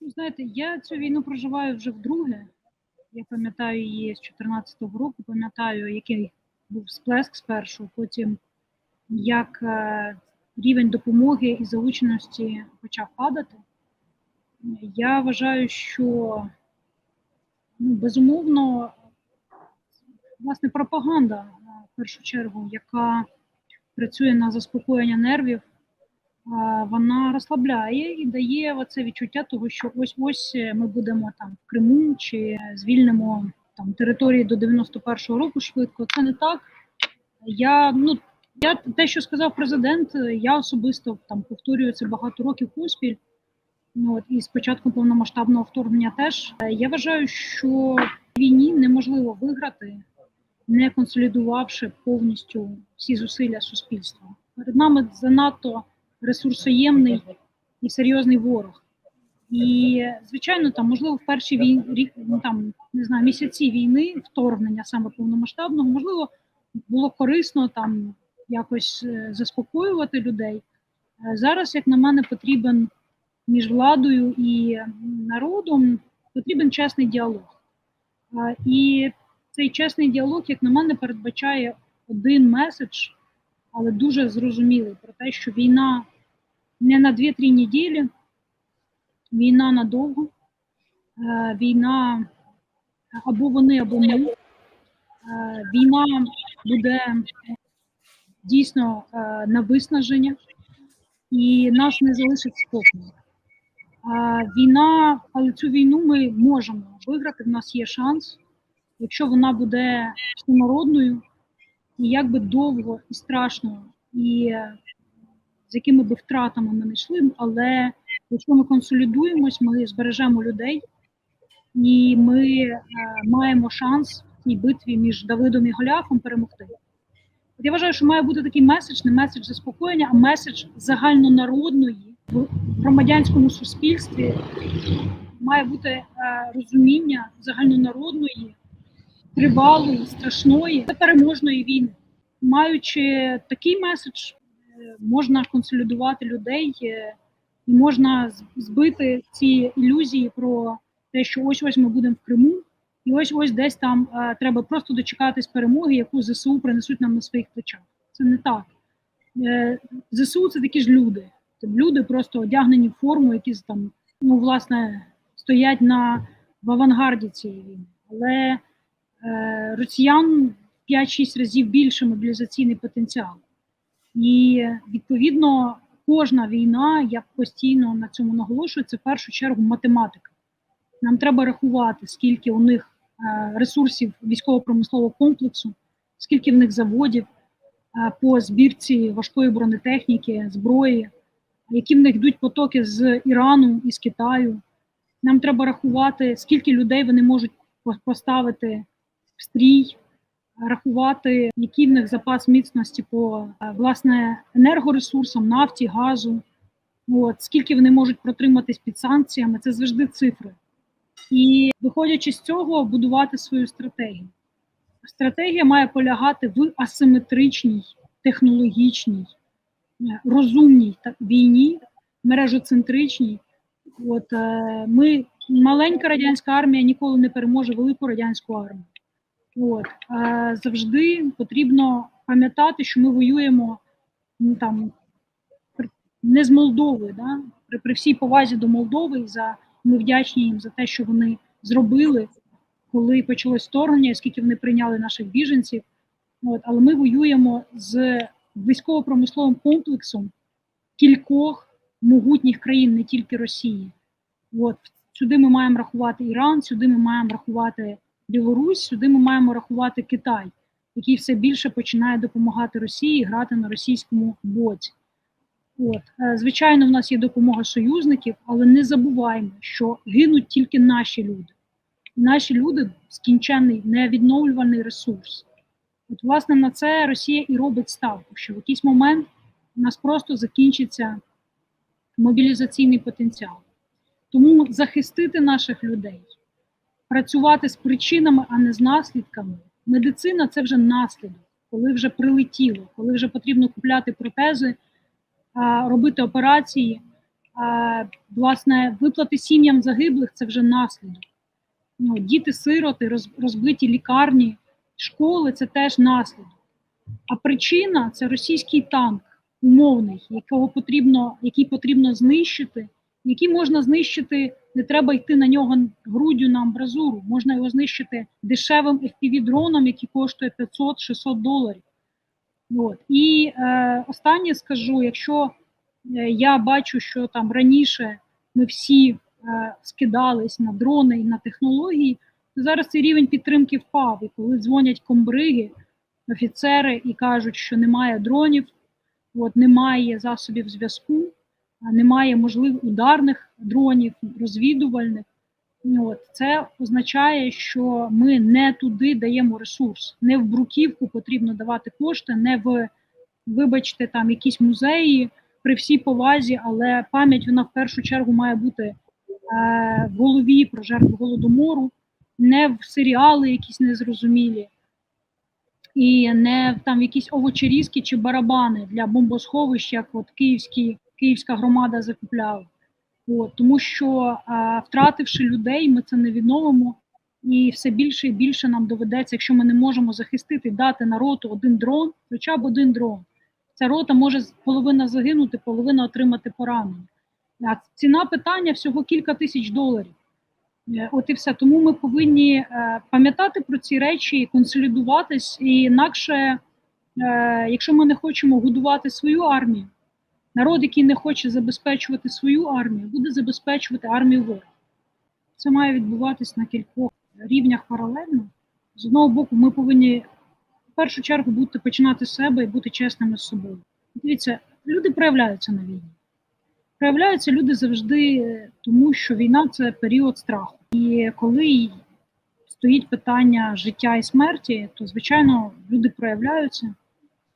Ну, знаєте, я цю війну проживаю вже вдруге. Я пам'ятаю її з 14-го року, пам'ятаю, який був сплеск спершу, потім як е, рівень допомоги і залученості почав падати. Я вважаю, що ну, безумовно, власне, пропаганда в першу чергу, яка працює на заспокоєння нервів, вона розслабляє і дає оце відчуття того, що ось ось ми будемо там в Криму чи звільнимо там території до 91-го року швидко. Це не так. Я ну я те, що сказав президент, я особисто там повторюю це багато років поспіль. Ну, От і з початком повномасштабного вторгнення теж я вважаю, що війні неможливо виграти, не консолідувавши повністю всі зусилля суспільства. Перед нами занадто ресурсоємний і серйозний ворог. І, звичайно, там, можливо, в перші війни, рік, ну, там, не знаю, місяці війни, вторгнення саме повномасштабного, можливо, було корисно там якось е, заспокоювати людей. Е, Зараз, як на мене, потрібен між владою і народом потрібен чесний діалог. Е, І цей чесний діалог, як на мене, передбачає один меседж, але дуже зрозумілий про те, що війна не на 2-3 неділі, війна надовго, е, війна або вони, або ми. Е, Війна буде дійсно е, на виснаження, і нас не залишить спокою. Війна, але цю війну ми можемо виграти. В нас є шанс, якщо вона буде всенародною, і як би довго і страшно, і з якими би втратами ми не йшли, але якщо ми консолідуємось, ми збережемо людей, і ми е, маємо шанс в цій битві між Давидом і Голіафом перемогти. От я вважаю, що має бути такий меседж, не меседж заспокоєння, а меседж загальнонародної в громадянському суспільстві. Має бути е, розуміння загальнонародної, тривалої, страшної та переможної війни. Маючи такий меседж, можна консолідувати людей е, і можна збити ці ілюзії про те, що ось ось ми будемо в Криму, і ось ось десь там е, треба просто дочекатись перемоги, яку ЗСУ принесуть нам на своїх плечах. Це не так. Е, ЗСУ це такі ж люди. Це люди просто одягнені в форму, які там, ну, власне, стоять на в авангарді цієї війни. Але е, росіян 5-6 разів більше мобілізаційний потенціал. І відповідно кожна війна, я постійно на цьому наголошую, це в першу чергу математика. Нам треба рахувати, скільки у них е, ресурсів військово-промислового комплексу, скільки в них заводів е, по збірці важкої бронетехніки, зброї, які в них йдуть потоки з Ірану і з Китаю. Нам треба рахувати, скільки людей вони можуть поставити в стрій, рахувати, який в них запас міцності по е, власне енергоресурсам, нафті, газу. От, скільки вони можуть протриматись під санкціями, це завжди цифри. І виходячи з цього, будувати свою стратегію. Стратегія має полягати в асиметричній, технологічній, е, розумній війні, мережоцентричній. От е, ми маленька радянська армія ніколи не переможе велику радянську армію. От е, завжди потрібно пам'ятати, що ми воюємо ну, там не з Молдовою, да? при, при всій повазі до Молдови, і за ми вдячні їм за те, що вони зробили, коли почалось вторгнення, скільки вони прийняли наших біженців. От, але ми воюємо з військово-промисловим комплексом кількох могутніх країн, не тільки Росії. От сюди ми маємо рахувати Іран, сюди ми маємо рахувати Білорусь, сюди ми маємо рахувати Китай, який все більше починає допомагати Росії грати на російському боці. От, е, звичайно, в нас є допомога союзників, але не забуваємо, що гинуть тільки наші люди. Наші люди скінчений невідновлюваний ресурс. От, власне, на це Росія і робить ставку, що в якийсь момент у нас просто закінчиться мобілізаційний потенціал. Тому захистити наших людей, працювати з причинами, а не з наслідками. Медицина це вже наслідок, коли вже прилетіло, коли вже потрібно купляти протези, робити операції, власне, виплати сім'ям загиблих це вже наслідок. Ну, діти-сироти, розбиті лікарні, школи це теж наслідок. А причина це російський танк умовний, якого потрібно, який потрібно знищити, який можна знищити, не треба йти на нього груддю на амбразуру, можна його знищити дешевим FPV-дроном, який коштує 500-600 доларів. От. І е, останнє скажу: якщо е, я бачу, що там раніше ми всі е, скидались на дрони і на технології, то зараз цей рівень підтримки впав. І коли дзвонять комбриги, офіцери і кажуть, що немає дронів, от, немає засобів зв'язку, немає можливих ударних дронів, розвідувальних. От, це означає, що ми не туди даємо ресурс. Не в бруківку потрібно давати кошти, не в, вибачте, там якісь музеї при всій повазі, але пам'ять вона в першу чергу має бути е, в голові про жертву голодомору, не в серіали якісь незрозумілі, і не в там якісь овочерізки чи барабани для бомбосховищ, як от київські, київська громада закупляла. От, тому що а, втративши людей, ми це не відновимо, і все більше і більше нам доведеться, якщо ми не можемо захистити, дати на роту один дрон, хоча б один дрон. Ця рота може половина загинути, половина отримати поранення. Ціна питання всього кілька тисяч доларів. Е, От і все. Тому ми повинні е, пам'ятати про ці речі, консолідуватись, і інакше, е, якщо ми не хочемо годувати свою армію, народ, який не хоче забезпечувати свою армію, буде забезпечувати армію ворога. Це має відбуватись на кількох рівнях паралельно. З одного боку, ми повинні в першу чергу бути починати з себе і бути чесними з собою. Дивіться, люди проявляються на війні. Проявляються люди завжди, е, тому що війна це період страху. І коли стоїть питання життя і смерті, то звичайно люди проявляються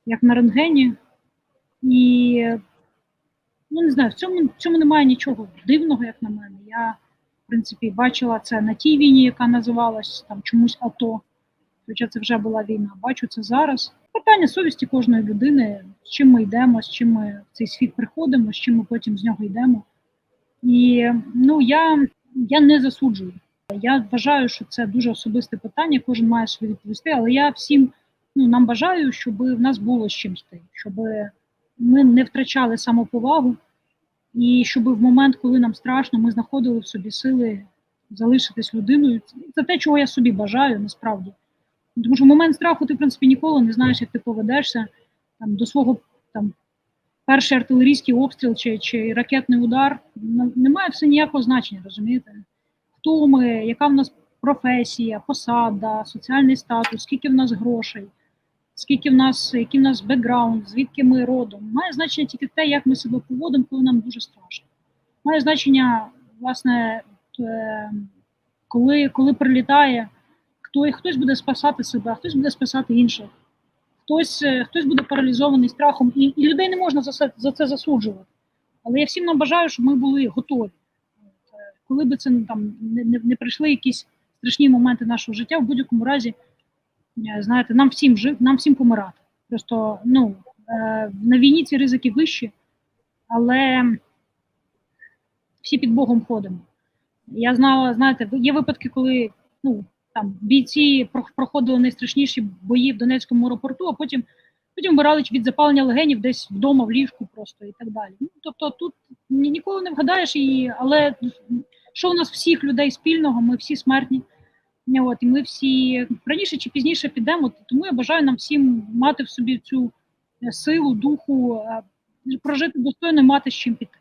як на рентгені. І ну не знаю, в цьому, в цьому немає нічого дивного, як на мене. Я, в принципі, бачила це на тій війні, яка називалась там чомусь АТО, хоча це вже була війна. Бачу це зараз. Питання совісті кожної людини, з чим ми йдемо, з чим ми в цей світ приходимо, з чим ми потім з нього йдемо. І ну я, я не засуджую. Я вважаю, що це дуже особисте питання, кожен має собі відповісти, але я всім ну, нам бажаю, щоб в нас було з чим йти, щоб ми не втрачали самоповагу, і щоб в момент, коли нам страшно, ми знаходили в собі сили залишитись людиною. Це те, чого я собі бажаю, насправді. Тому що в момент страху ти, в принципі, ніколи не знаєш, як ти поведешся там, до свого там, перший артилерійський обстріл чи, чи ракетний удар. н- Немає все ніякого значення, розумієте? Хто ми, яка в нас професія, посада, соціальний статус, скільки в нас грошей, скільки в нас, який в нас бекграунд, звідки ми родом. Має значення тільки те, як ми себе поводимо, коли нам дуже страшно. Має значення, власне, е, коли, коли прилітає, хто, хтось буде спасати себе, хтось буде спасати інших. Хтось, е, хтось буде паралізований страхом, і, і людей не можна за це, за це засуджувати. Але я всім нам бажаю, щоб ми були готові. Е, Коли би це ну, там не, не, не прийшли якісь страшні моменти нашого життя, в будь-якому разі, знаєте, нам всім жив, нам всім помирати. Просто ну, е, на війні ці ризики вищі, але всі під Богом ходимо. Я знала, знаєте, є випадки, коли ну, там бійці проходили найстрашніші бої в Донецькому аеропорту, а потім, потім вмирали від запалення легенів десь вдома, в ліжку просто і так далі. Ну, тобто тут ні- ніколи не вгадаєш, і, але що у нас всіх людей спільного, ми всі смертні. От, і ми всі раніше чи пізніше підемо, тому я бажаю нам всім мати в собі цю е, силу, духу, прожити достойно, мати з чим піти.